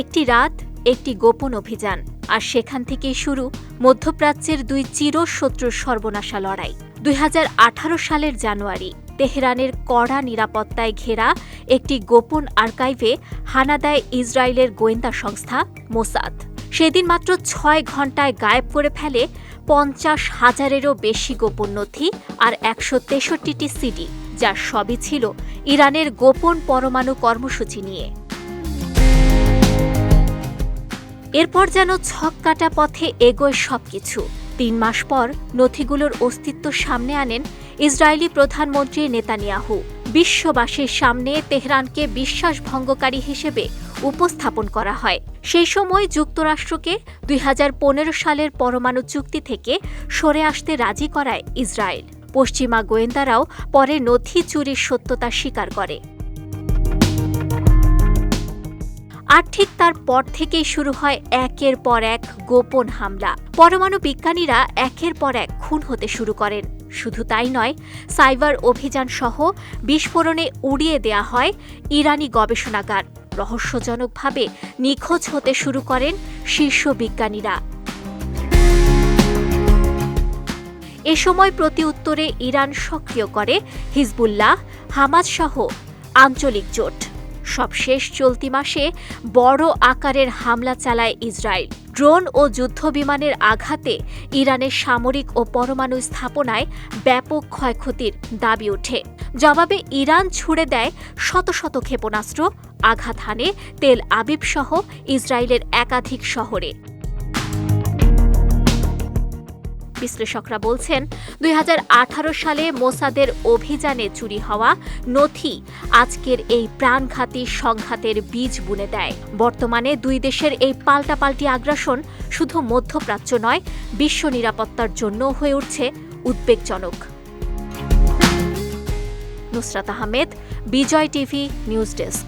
একটি রাত, একটি গোপন অভিযান, আর সেখান থেকেই শুরু মধ্যপ্রাচ্যের দুই চিরশত্রুর সর্বনাশা লড়াই। দুই হাজার আঠারো সালের জানুয়ারি, তেহরানের কড়া নিরাপত্তায় ঘেরা একটি গোপন আর্কাইভে হানা দেয় ইসরায়েলের গোয়েন্দা সংস্থা মোসাদ। সেদিন মাত্র ছয় ঘন্টায় গায়েব করে ফেলে পঞ্চাশ হাজারেরও বেশি গোপন নথি আর একশো তেষট্টিটি সিডি যার সবই ছিল ইরানের গোপন পরমাণু কর্মসূচি নিয়ে। এরপর যেন ছক কাটা পথে এগোয় সবকিছু। তিন মাস পর নথিগুলোর অস্তিত্ব সামনে আনেন ইসরায়েলি প্রধানমন্ত্রী নেতানিয়াহু। বিশ্ববাসীর সামনে তেহরানকে বিশ্বাসভঙ্গকারী হিসেবে উপস্থাপন করা হয়। সেই সময় যুক্তরাষ্ট্রকে দুই হাজার পনেরো সালের পরমাণু চুক্তি থেকে সরে আসতে রাজি করায় ইসরায়েল। পশ্চিমা গোয়েন্দারাও পরে নথি চুরির সত্যতা স্বীকার করে। আর ঠিক তার পর থেকেই শুরু হয় একের পর এক গোপন হামলা। পরমাণু বিজ্ঞানীরা একের পর এক খুন হতে শুরু করেন। শুধু তাই নয়, সাইবার অভিযান সহ বিস্ফোরণে উড়িয়ে দেয়া হয় ইরানি গবেষণাগার। রহস্যজনকভাবে নিখোঁজ হতে শুরু করেন শীর্ষ বিজ্ঞানীরা। এ সময় প্রতি উত্তরে ইরান সক্রিয় করে হিজবুল্লাহ হামাজ সহ আঞ্চলিক জোট। সবশেষ চলতি মাসে বড় আকারের হামলা চালায় ইসরায়েল। ড্রোন ও যুদ্ধবিমানের আঘাতে ইরানের সামরিক ও পরমাণু স্থাপনায় ব্যাপক ক্ষয়ক্ষতির দাবি ওঠে। জবাবে ইরান ছুড়ে দেয় শত শত ক্ষেপণাস্ত্র, আঘাত হানে তেল আবিব সহ ইসরায়েলের একাধিক শহরে। বিশ্লেষকরা বলছেন, দুই হাজার আঠারো সালে মোসাদের অভিযানে চুরি হওয়া নথি আজকের এই প্রাণঘাতী সংঘাতের বীজ বুনে দেয়। বর্তমানে দুই দেশের এই পাল্টাপাল্টি আগ্রাসন শুধু মধ্যপ্রাচ্য নয়, বিশ্ব নিরাপত্তার জন্য হয়ে উঠছে উদ্বেগজনক। Nusrat Ahmed, Bijoy TV, news desk.